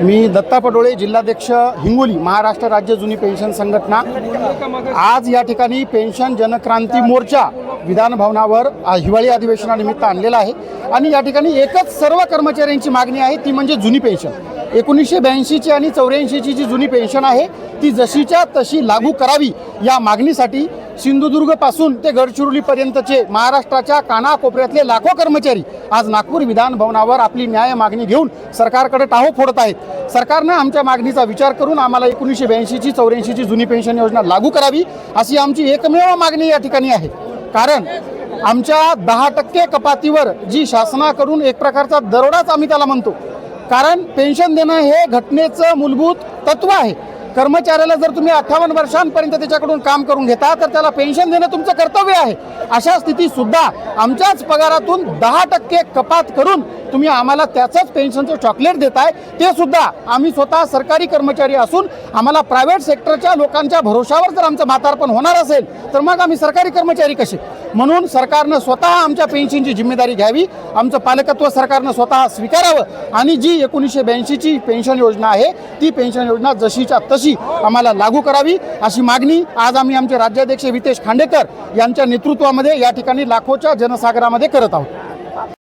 मी दत्ता पडोळे जिल्हाध्यक्ष हिंगोली महाराष्ट्र राज्य जुनी पेन्शन संघटना. आज या ठिकाणी पेन्शन जनक्रांती मोर्चा विधान भवनावर हिवाळी अधिवेशनानिमित्त आणलेला आहे. आणि या ठिकाणी एकच सर्व कर्मचाऱ्यांची मागणी आहे ती म्हणजे जुनी पेन्शन. एकोणीसशे ब्याऐंशीची आणि चौऱ्याऐंशीची जी जुनी पेन्शन आहे ती जशीच्या तशी लागू करावी या मागणीसाठी सिंधुदुर्गपासून ते गडचिरोलीपर्यंतचे महाराष्ट्राच्या कानाकोपऱ्यातले लाखो कर्मचारी आज नागपूर विधान भवनावर आपली न्याय मागणी घेऊन सरकारकडे टाहो फोडत आहेत. सरकारनं आमच्या मागणीचा विचार करून आम्हाला एकोणीसशे ब्याऐंशीची चौऱ्याऐंशीची जुनी पेन्शन योजना लागू करावी अशी आमची एकमेव मागणी या ठिकाणी आहे. कारण आमच्या दहा टक्के कपातीवर जी शासनाकडून एक प्रकारचा दरोडाच आम्ही त्याला म्हणतो कारण पेन्शन देणं हे घटनेचं मूलभूत तत्व आहे. कर्मचाऱ्याला जर तुम्ही अठ्ठावन्न वर्षांपर्यंत त्याच्याकडून काम करून घेता तर त्याला पेन्शन देणं तुमचं कर्तव्य आहे. अशा स्थितीसुद्धा आमच्याच पगारातून दहा टक्के कपात करून तुम्ही आम्हाला त्याचंच पेन्शनचं चॉकलेट देताय ते सुद्धा आम्ही स्वतः सरकारी कर्मचारी असून आम्हाला प्रायव्हेट सेक्टरच्या लोकांच्या भरोशावर जर आमचं म्हातारपण होणार असेल तर मग आम्ही सरकारी कर्मचारी कसे? म्हणून सरकारनं स्वतः आमच्या पेन्शनची जिम्मेदारी घ्यावी आमचं पालकत्व सरकारनं स्वतः स्वीकारावं आणि जी एकोणीसशे ब्याऐंशीची पेन्शन योजना आहे ती पेन्शन योजना जशीच्या तशी आम्हाला लागू करावी अशी मागणी आज आम्ही आमचे राज्याध्यक्ष वितेश खांडेकर यांच्या नेतृत्वामध्ये या ठिकाणी लाखोच्या जनसागरामध्ये करत आहोत.